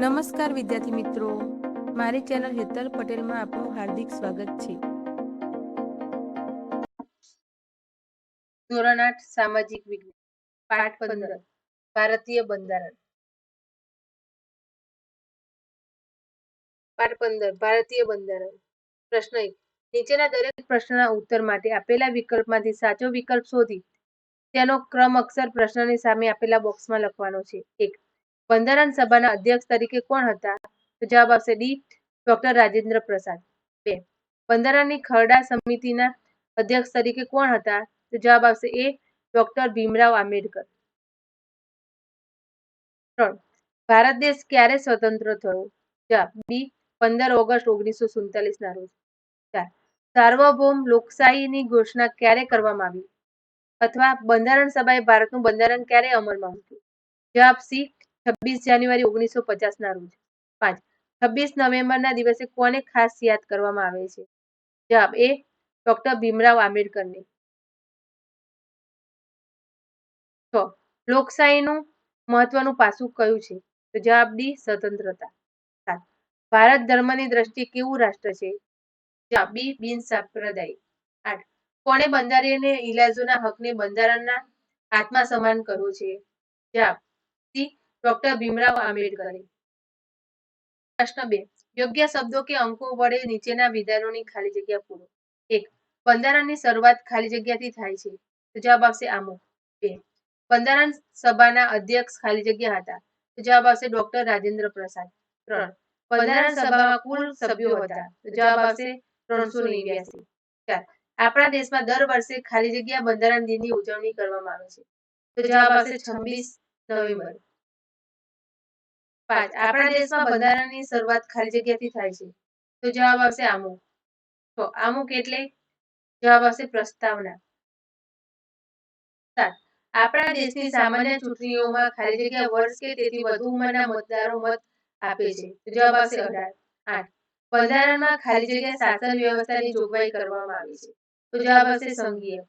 નમસ્કાર વિદ્યાર્થી મિત્રો. મારી ચેનલ હેતલ પટેલમાં આપનું હાર્દિક સ્વાગત છે. ધોરણ આઠ, સામાજિક વિજ્ઞાન. પાઠ પંદર. ભારતીય બંધારણ. પાઠ પંદર, ભારતીય બંધારણ. પ્રશ્ન એક. નીચેના દરેક પ્રશ્નના ઉત્તર માટે આપેલા વિકલ્પમાંથી સાચો વિકલ્પ શોધી. તેનો ક્રમ અક્ષર પ્રશ્નની સામે આપેલા બોક્સમાં લખવાનો છે. એક. બંધારણ સભાના અધ્યક્ષ તરીકે કોણ હતા? તો જવાબ આવશે ડી, ડોક્ટર રાજેન્દ્ર પ્રસાદ. બે, બંધારણની ખરડા સમિતિના અધ્યક્ષ તરીકે કોણ હતા? તો જવાબ આવશે એ, ડોક્ટર ભીમરાવ આંબેડકર. ત્રણ, ભારત દેશ ક્યારે સ્વતંત્ર થયો? જવાબ બી પંદર ઓગસ્ટ ઓગણીસો સુડતાલીસ ના રોજ. ચાર, સાર્વભૌમ લોકશાહીની ઘોષણા ક્યારે કરવામાં આવી? અથવા બંધારણ સભાએ ભારતનું બંધારણ ક્યારે અમલમાં મૂક્યું? જવાબ સી છવ્વીસ જાન્યુઆરી ઓગણીસો પચાસ ના રોજ. પાંચ. છવ્વીસ નવેમ્બરના દિવસે કોને ખાસ યાદ કરવામાં આવે છે? જવાબ એ, ડોક્ટર ભીમરાવ આંબેડકરને. છ. લોકશાહીનું મહત્વનું પાસું કયું છે? તો જવાબ ડી, સ્વતંત્રતા. સાત. ભારત ધર્મની દ્રષ્ટિએ કેવું રાષ્ટ્ર છે? જવાબ બી, બિન સાંપ્રદાયિક. આઠ. કોણે બંધારણીય ઇલાજોના હકને બંધારણના આત્મા સમાન કર્યો છે? જવાબ સી ડોક્ટર ભીમરાવ આંબેડકરે. પ્રશ્ન બે. યોગ્ય શબ્દો કે અંકો વડે નીચેના વિધાનોની ખાલી જગ્યા પૂરો. એક. બંધારણની શરૂઆત ખાલી જગ્યાથી થાય છે. તો જવાબ આવશે આમો બે. બંધારણ સભાના અધ્યક્ષ ખાલી જગ્યા હતા. તો જવાબ આવશે ડોક્ટર રાજેન્દ્ર પ્રસાદ. ત્રણ. બંધારણ સભામાં કુલ સભ્યો હતા. તો જવાબ આવશે ત્રણસો નેવ્યાસી. ચાર. આપણા દેશમાં દર વર્ષે ખાલી જગ્યા બંધારણ દિનની ઉજવણી કરવામાં આવે છે. તો જવાબ આવશે છવ્વીસ નવેમ્બર. પાંચ. આપણા દેશમાં બંધારણની શરૂઆત ખાલી જગ્યાથી થાય છે. તો જવાબ આવશે આમુખ તો આમુખ એટલે જવાબ આવશે પ્રસ્તાવના. સાત. આપણા દેશની સામાન્ય ચૂંટણીઓમાં ખાલી જગ્યા વર્ષ કે તેથી વધુ ઉંમરના મતદારો મત આપે છે. જવાબ આવશે અઢાર. આઠ. બંધારણમાં ખાલી જગ્યા શાસન વ્યવસ્થાની જોગવાઈ કરવામાં આવી છે. તો જવાબ આવશે સંઘીય.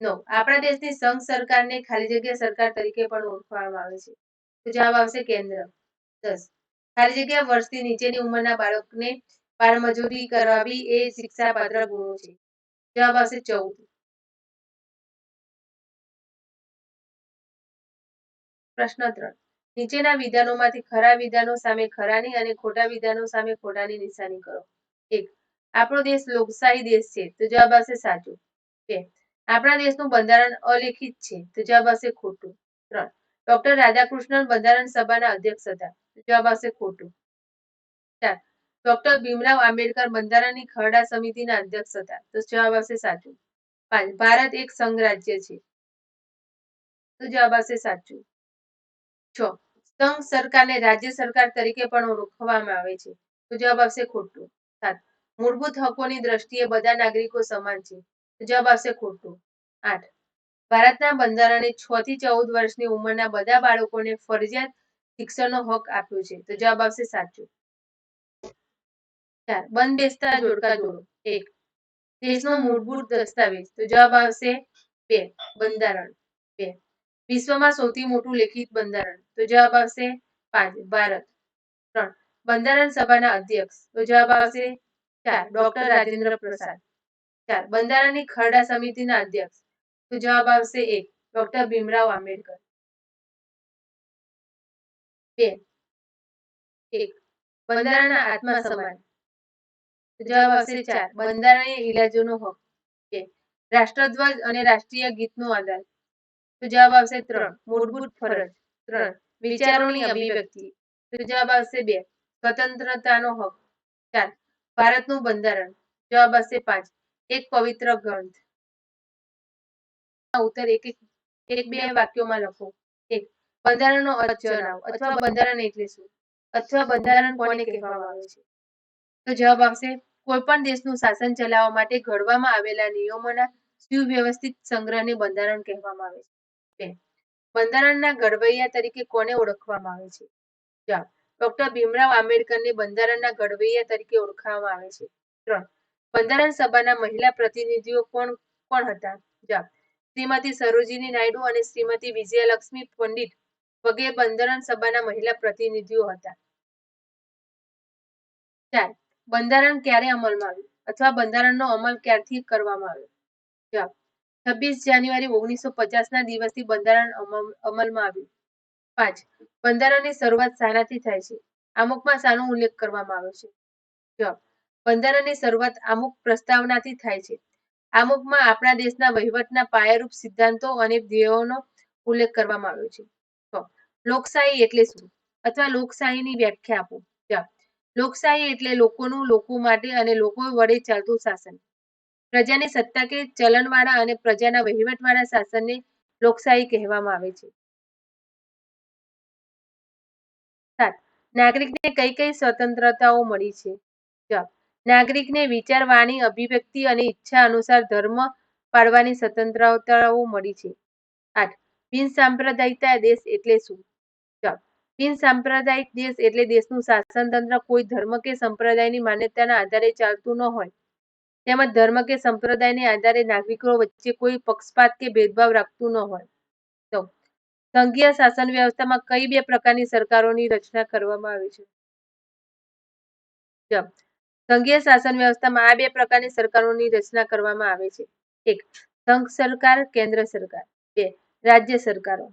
નો આપણા દેશની સંઘ સરકારને ખાલી જગ્યા સરકાર તરીકે પણ ઓળખવામાં આવે છે. તો જવાબ આવશે કેન્દ્ર. દસ ખાલી જગ્યા વર્ષથી નીચેની ઉંમરના બાળકને બાળમજૂરી કરાવી એ શિક્ષાપાત્ર ગુનો છે. જવાબ આવશે ચૌદ. પ્રશ્ન ત્રણ. નીચેના વિધાનોમાંથી ખરા વિધાનો સામે ખરાની અને ખોટા વિધાનો સામે ખોટાની નિશાની કરો. એક. આપણો દેશ લોકશાહી દેશ છે, તો જવાબ આવશે સાચું. બે. આપણા દેશનું બંધારણ અલેખિત છે, તો જવાબ આવશે ખોટું. ત્રણ. ડોક્ટર રાધાકૃષ્ણન બંધારણ સભાના અધ્યક્ષ હતા. જવાબ આવશે ખોટું. ચાર ડોક્ટર ભીમરાવ આંબેડકર બંધારણની ખરડા સમિતિના અધ્યક્ષ હતા. તો જવાબ આવશે સાચું. પાંચ, ભારત એક સંઘ રાજ્ય છે. તો જવાબ આવશે સાચું. છ, સંઘ સરકારને રાજ્ય સરકાર તરીકે પણ ઓળખવામાં આવે છે. તો જવાબ આવશે ખોટું. સાત, મૂળભૂત હકોની દ્રષ્ટિએ બધા નાગરિકો સમાન છે. તો જવાબ આવશે ખોટું. આઠ, ભારતના બંધારણે છ થી ચૌદ વર્ષની ઉંમરના બધા બાળકોને ફરજિયાત શિક્ષણનો હક આપ્યો છે. તો જવાબ આવશે સાચો. ચાર, બંધ બેસતા જોડકા જોડો. એક, દેશનો મૂળભૂત દસ્તાવેજ. તો જવાબ આવશે બે, બંધારણ. બે, વિશ્વમાં સૌથી મોટું લેખિત બંધારણ. તો જવાબ આવશે પાંચ, ભારત. ત્રણ, બંધારણ સભાના અધ્યક્ષ. તો જવાબ આવશે ચાર, ડોક્ટર રાજેન્દ્ર પ્રસાદ. ચાર, બંધારણની ખરડા સમિતિના અધ્યક્ષ. તો જવાબ આવશે એક, ડોક્ટર ભીમરાવ આંબેડકર. બે. એક. બંધારણના આત્મા સમાન જવાબ આવશે ચાર. બંધારણીય ઇલાજોનો હક. બે. રાષ્ટ્રધ્વજ અને રાષ્ટ્રીય ગીતનો આધાર. તો જવાબ આવશે ત્રણ. મૂળભૂત ફરજ. ત્રણ. વિચારોની અભિવ્યક્તિ. તો જવાબ આવશે બે. સ્વતંત્રતાનો હક. ચાર. ભારતનું બંધારણ. જવાબ આવશે પાંચ. એક પવિત્ર ગ્રંથ. ઉત્તર એક એક બે વાક્યોમાં લખો. એક. બંધારણનો અર્થ જણાવો અથવા બંધારણ એટલે શું? અથવા બંધારણ કોને કહેવામાં આવે છે? તો જવાબ આવશે કોઈ પણ દેશનું શાસન ચલાવવા માટે ઘડવામાં આવેલા નિયમોના સુવ્યવસ્થિત સંગ્રહને બંધારણ કહેવામાં આવે છે. બે બંધારણના ઘડવૈયા તરીકે કોને ઓળખવામાં આવે છે? જવાબ ડોક્ટર ભીમરાવ આંબેડકરને બંધારણના ઘડવૈયા તરીકે ઓળખવામાં આવે છે. ત્રણ બંધારણ સભાના મહિલા પ્રતિનિધિઓ કોણ કોણ હતા? જવાબ શ્રીમતી સરોજીની નાયડુ અને શ્રીમતી વિજયલક્ષ્મી પંડિત વગેરે બંધારણ સભાના મહિલા પ્રતિનિધિઓ હતા. ચાર બંધારણ ક્યારે અમલમાં આવ્યું? અથવા બંધારણનો અમલ ક્યારથી કરવામાં આવ્યો? જવાબ, છવ્વીસ જાન્યુઆરી ઓગણીસો ના દિવસથી બંધારણ અમલમાં આવ્યું. પાંચ, બંધારણની શરૂઆત શાનાથી થાય છે. આમુખમાં શાનો ઉલ્લેખ કરવામાં આવ્યો છે. જવાબ, બંધારણની શરૂઆત આમુખ પ્રસ્તાવનાથી થાય છે. આમુખમાં આપણા દેશના વહીવટના પાયારૂપ સિદ્ધાંતો અને ધ્યેયોનો ઉલ્લેખ કરવામાં આવ્યો છ. લોકશાહી એટલે શું? અથવા લોકશાહીની વ્યાખ્યા આપો. લોકશાહી એટલે લોકોનું, લોકો માટે અને લોકો વડે ચાલતું શાસન. પ્રજાની સત્તા કે ચલણવાળા અને પ્રજાના વહીવટવાળા શાસનને લોકશાહી કહેવામાં આવે છે. નાગરિકને કઈ કઈ સ્વતંત્રતાઓ મળી છે? જવાબ નાગરિકને વિચાર વાણી અભિવ્યક્તિ અને ઈચ્છા અનુસાર ધર્મ પાડવાની સ્વતંત્રતાઓ મળી છે. આઠ. બિન સાંપ્રદાયિકતા દેશ એટલે શું? બિન સાંપ્રદાયિક દેશ એટલે દેશનું શાસન તંત્ર કોઈ ધર્મ કે સંપ્રદાયની માન્યતાના આધારે ચાલતું ન હોય. તેમજ ધર્મ કે સંપ્રદાયને આધારે નાગરિકો વચ્ચે કોઈ પક્ષપાત કે ભેદભાવ રાખતું ન હોય. તો, સંઘીય શાસન વ્યવસ્થામાં કઈ બે પ્રકારની સરકારોની રચના કરવામાં આવી છે? સંઘીય શાસન વ્યવસ્થામાં આ બે પ્રકારની સરકારોની રચના કરવામાં આવે છે. એક, સંઘ સરકાર, કેન્દ્ર સરકાર. બે, રાજ્ય સરકારો.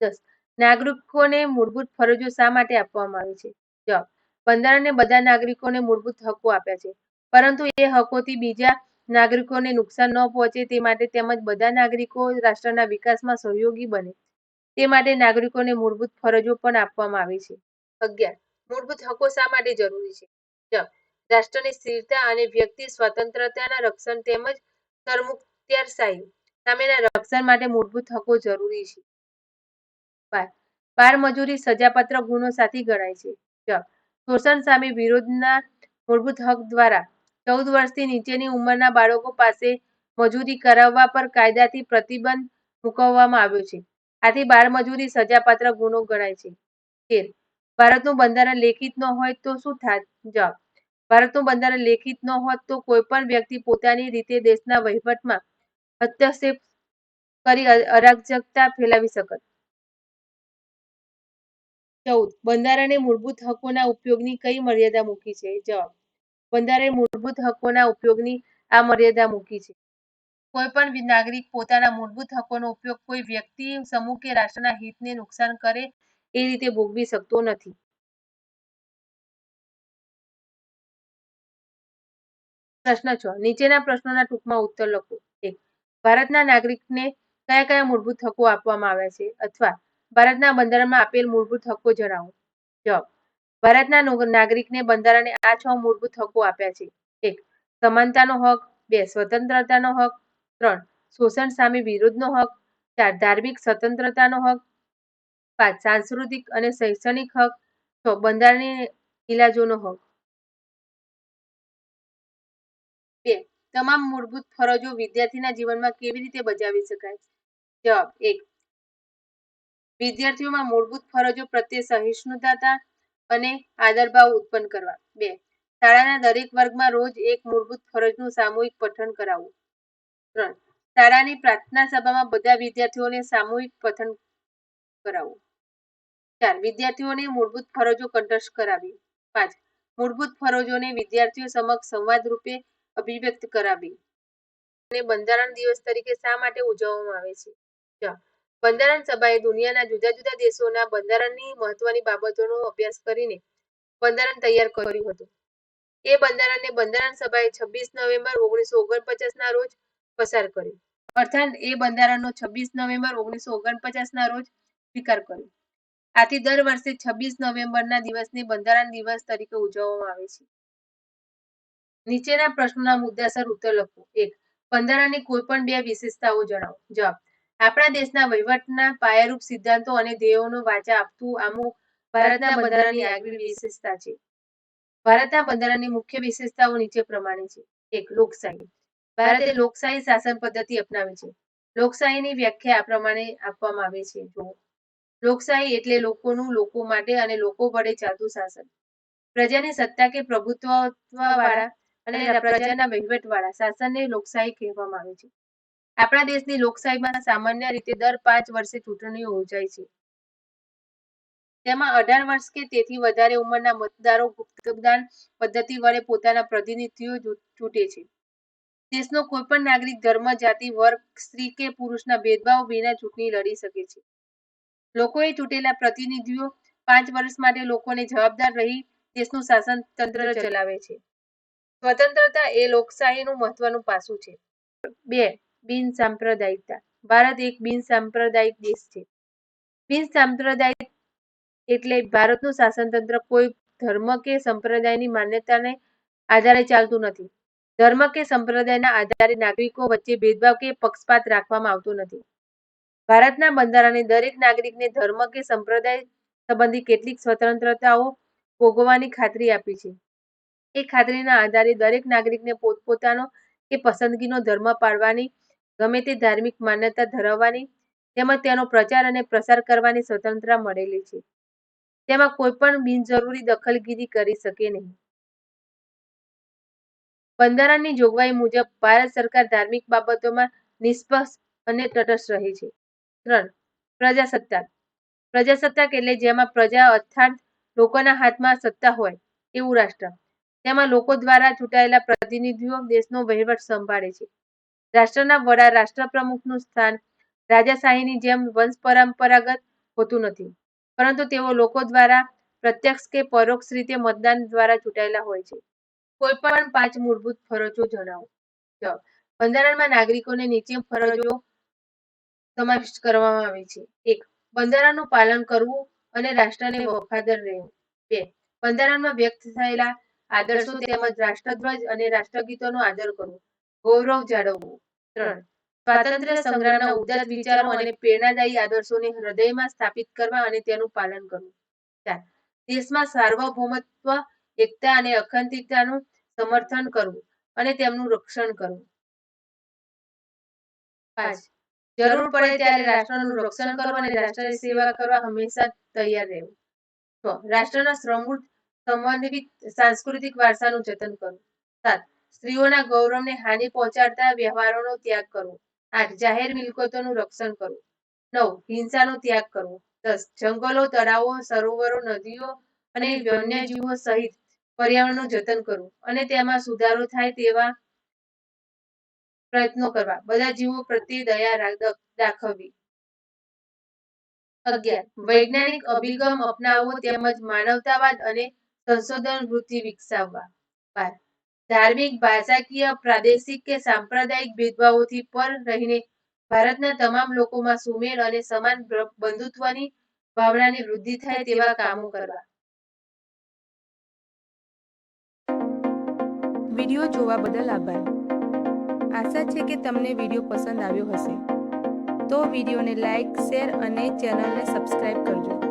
દસ. નાગરિકોને મૂળભૂત ફરજો શા માટે આપવામાં આવી છે? જવાબ. બંધારણને બધા નાગરિકોને મૂળભૂત હકો આપ્યા છે. પરંતુ એ હકોથી બીજા નાગરિકોને નુકસાન ન પહોંચે તે માટે તેમજ બધા નાગરિકો રાષ્ટ્રના વિકાસમાં સહયોગી બને. તે માટે નાગરિકોને મૂળભૂત ફરજો પણ આપવામાં આવી છે. અગિયાર. મૂળભૂત હકો શા માટે જરૂરી છે? જવાબ. રાષ્ટ્રની સ્થિરતા અને વ્યક્તિ સ્વતંત્રતાના રક્ષણ તેમજ સરમુખત્યારશાહી સામેના રક્ષણ માટે મૂળભૂત હકો જરૂરી છે. બાર. બાળ મજૂરી સજાપાત્ર ગુનો સાથી ગણાય છે. ચ શોષણ સામે વિરોધના મૂળભૂત હક દ્વારા ચૌદ વર્ષથી નીચેની ઉંમરના બાળકો પાસે મજૂરી કરાવવા પર કાયદાથી પ્રતિબંધ મૂકવામાં આવ્યો છે. આથી બાળ મજૂરી સજાપાત્ર ગુનો ગણાય છે. તેર. ભારતનું બંધારણ લેખિત ન હોય તો શું થાય? જવાબ ભારતનું બંધારણ લેખિત ન હોત તો કોઈ પણ વ્યક્તિ પોતાની રીતે દેશના વહીવટમાં હસ્તક્ષેપ કરી અરાજકતા ફેલાવી શકત. ચૌદ બંધારણે મૂળભૂત હકોના ઉપયોગની કઈ મર્યાદા મૂકી છે? જવાબ, બંધારણે મૂળભૂત હકોના ઉપયોગની આ મર્યાદા મૂકી છે. કોઈ પણ નાગરિક પોતાના મૂળભૂત હકોનો ઉપયોગ કોઈ વ્યક્તિ, સમૂહ કે રાષ્ટ્રના હિતને નુકસાન કરે એ રીતે ભોગવી શકતો નથી. પ્રશ્ન છ, નીચેના પ્રશ્નોના ટૂંકમાં ઉત્તર લખો. એક, ભારતના નાગરિકને કયા કયા મૂળભૂત હકો આપવામાં આવ્યા છે? અથવા ભારતના બંધારણમાં આપેલ મૂળભૂત હકો જણાવો. જવાબ. ભારતના નાગરિકને બંધારણે આ છ મૂળભૂત હકો આપ્યા છે. એક, સમાનતાનો હક. બે, સ્વતંત્રતાનો હક. ત્રણ, શોષણ સામે વિરોધનો હક. ચાર, ધાર્મિક સ્વતંત્રતાનો હક. પાંચ, સાંસ્કૃતિક અને શૈક્ષણિક હક. છ, બંધારણીય ઇલાજોનો હક. બે, તમામ મૂળભૂત ફરજો વિદ્યાર્થીના જીવનમાં કેવી રીતે બજાવી શકાય? જવાબ. એક વિદ્યાર્થીઓમાં મૂળભૂત ફરજો પ્રત્યે સહિષ્ણુતા અને આદરભાવ ઉત્પન્ન કરવા. બે, શાળાના દરેક વર્ગમાં રોજ એક મૂળભૂત ફરજનું સામૂહિક પઠન કરાવવું. ત્રણ, શાળાની પ્રાર્થના સભામાં બધા વિદ્યાર્થીઓને સામૂહિક પઠન કરાવવું. ચાર, વિદ્યાર્થીઓને મૂળભૂત ફરજો કંઠસ્થ કરાવી. પાંચ, મૂળભૂત ફરજોને વિદ્યાર્થીઓ સમક્ષ સંવાદ રૂપે અભિવ્યક્ત કરાવી. અને બંધારણ દિવસ તરીકે શા માટે ઉજવવામાં આવે છે બંધારણ સભાએ દુનિયાના જુદા જુદા દેશોના બંધારણની મહત્વની બાબતોનો અભ્યાસ કરીને બંધારણ તૈયાર કર્યું હતું. એ બંધારણને બંધારણ સભાએ છવ્વીસ નવેમ્બર ઓગણીસો ઓગણપચાસ ના રોજ પસાર કર્યું. અર્થાત એ બંધારણનો છવ્વીસ નવેમ્બર ઓગણીસો ઓગણપચાસ ના રોજ સ્વીકાર કર્યો. આથી દર વર્ષે છવ્વીસ નવેમ્બરના દિવસને બંધારણ દિવસ તરીકે ઉજવવામાં આવે છે. નીચેના પ્રશ્નોના મુદ્દાસર ઉત્તર લખો. એક, બંધારણની કોઈ પણ બે વિશેષતાઓ જણાવો. જવાબ આપણા દેશના વહીવટના પાયારૂપ સિદ્ધાંતો અને ધ્યેયોનો વાચા આપતું આમુખ ભારતના બંધારણની આગવી વિશેષતા છે. ભારતના બંધારણની મુખ્ય વિશેષતાઓ નીચે પ્રમાણે છે. એક, લોકશાહી. ભારતે લોકશાહી શાસન પદ્ધતિ અપનાવી છે. લોકશાહીની વ્યાખ્યા આ પ્રમાણે આપવામાં આવે છે. જો લોકશાહી એટલે લોકોનું લોકો માટે અને લોકો વડે ચાલતું શાસન. પ્રજાની સત્તા કે પ્રભુત્વ વાળા અને પ્રજાના વહીવટ વાળા શાસનને લોકશાહી કહેવામાં આવે છે. આપણા દેશની લોકશાહીમાં સામાન્ય રીતે દર પાંચ વર્ષે ચૂંટણીઓ યોજાય છે. તેમાં અઢાર વર્ષ કે તેથી વધારે ઉંમરના મતદારો મતદાન પદ્ધતિ વડે પોતાના પ્રતિનિધિઓ ચૂંટે છે. દેશનો કોઈ પણ નાગરિક ધર્મ, જાતિ, વર્ગ, સ્ત્રી કે પુરુષના ભેદભાવ વિના ચૂંટણી લડી શકે છે. લોકોએ ચૂંટેલા પ્રતિનિધિઓ પાંચ વર્ષ માટે લોકોને જવાબદાર રહી દેશનું શાસન તંત્ર ચલાવે છે. સ્વતંત્રતા એ લોકશાહીનું મહત્વનું પાસું છે. બે બિન સાંપ્રદાયિકતા. ભારત એક બિન સાંપ્રદાયિક દેશ છે. બિન સાંપ્રદાયિક એટલે ભારતનું શાસનતંત્ર કોઈ ધર્મ કે સંપ્રદાયની માન્યતાને આધારે ચાલતું નથી. ધર્મ કે સંપ્રદાયના આધારે નાગરિકો વચ્ચે ભેદભાવ કે પક્ષપાત રાખવામાં આવતો નથી. ભારતના બંધારણે દરેક નાગરિકને ધર્મ કે સંપ્રદાય સંબંધી કેટલીક સ્વતંત્રતાઓ ભોગવવાની ખાતરી આપી છે. એ ખાતરીના આધારે દરેક નાગરિકને પોતપોતાનો કે પસંદગીનો ધર્મ પાળવાની ગમે તે ધાર્મિક માન્યતા ધરાવવાની તેમજ તેનો પ્રચાર અને પ્રસાર કરવાની સ્વતંત્રતા મળેલી છે. તેમાં કોઈ પણ બિનજરૂરી દખલગીરી કરી શકે નહીં. બંધારણની જોગવાઈ મુજબ ભારત સરકાર ધાર્મિક બાબતોમાં નિષ્પક્ષ અને તટસ્થ રહે છે. ત્રણ, પ્રજાસત્તાક. પ્રજાસત્તાક એટલે જેમાં પ્રજા અર્થાત લોકોના હાથમાં સત્તા હોય, એવું રાષ્ટ્ર. તેમાં લોકો દ્વારા ચૂંટાયેલા પ્રતિનિધિઓ દેશનો વહીવટ સંભાળે છે. રાષ્ટ્રના વડા, રાષ્ટ્રપ્રમુખનું સ્થાન રાજાશાહીની જેમ વંશ પરંપરાગત હોતું નથી. પરંતુ તેઓ લોકો દ્વારા પ્રત્યક્ષ કે પરોક્ષ રીતે મતદાન દ્વારા ચૂંટાયેલા હોય છે. કોઈ પણ પાંચ મૂળભૂત ફરજો જણાવો. બંધારણમાં નાગરિકોને નીચે ફરજો સમાવિષ્ટ કરવામાં આવી છે. એક. બંધારણનું પાલન કરવું અને રાષ્ટ્રને વફાદાર રહેવું. બે. બંધારણમાં વ્યક્ત થયેલા આદર્શો તેમજ રાષ્ટ્રધ્વજ અને રાષ્ટ્રગીતોનો આદર કરવો. ગૌરવ જાળવવું. ત્રણ, સ્વાતંત્ર્ય સંગ્રામના ઉદાત વિચારો અને પ્રેરણાદાયી આદર્શોને હૃદયમાં સ્થાપિત કરવા અને તેનું પાલન કરવું. ચાર, દેશમાં સાર્વભૌમત્વ, એકતા અને અખંડિતતાનું સમર્થન કરવું અને તેમનું રક્ષણ કરવું. પાંચ, જરૂર પડે ત્યારે રાષ્ટ્રનું રક્ષણ કરવું અને રાષ્ટ્રની સેવા કરવા હંમેશા તૈયાર રહેવું. છ, રાષ્ટ્રના સમૃદ્ધ, સમન્વિત, સાંસ્કૃતિક વારસાનું જતન કરવું. સાત સ્ત્રીઓના ગૌરવને હાનિ પહોંચાડતા વ્યવહારોનો ત્યાગ કરવો. આઠ, જાહેર મિલકતોનું રક્ષણ કરવું. નવ, હિંસાનો ત્યાગ કરવો. દસ, જંગલો, તળાવો, સરોવરો, નદીઓ અને વન્યજીવો સહિત પર્યાવરણનું જતન કરવું અને તેમાં સુધારો થાય તેવા પ્રયત્નો કરવા. બધા જીવો પ્રત્યે દયા દાખવવી. અગિયાર, વૈજ્ઞાનિક અભિગમ અપનાવવો તેમજ માનવતાવાદ અને સંશોધન વૃત્તિ વિકસાવવા. બાર ધાર્મિક, ભાષાકીય, પ્રાદેશિક કે સાંપ્રદાયિક ભેદભાવોથી પર રહીને ભારતના તમામ લોકોમાં સુમેળ અને સમાન બંધુત્વની ભાવનાની વૃદ્ધિ થાય તેવા કામો કરવા. વીડિયો જોવા બદલ આભાર. આશા છે કે તમને વીડિયો પસંદ આવ્યો હશે. તો વિડીયોને લાઈક, શેર અને ચેનલને સબસ્ક્રાઈબ કરજો.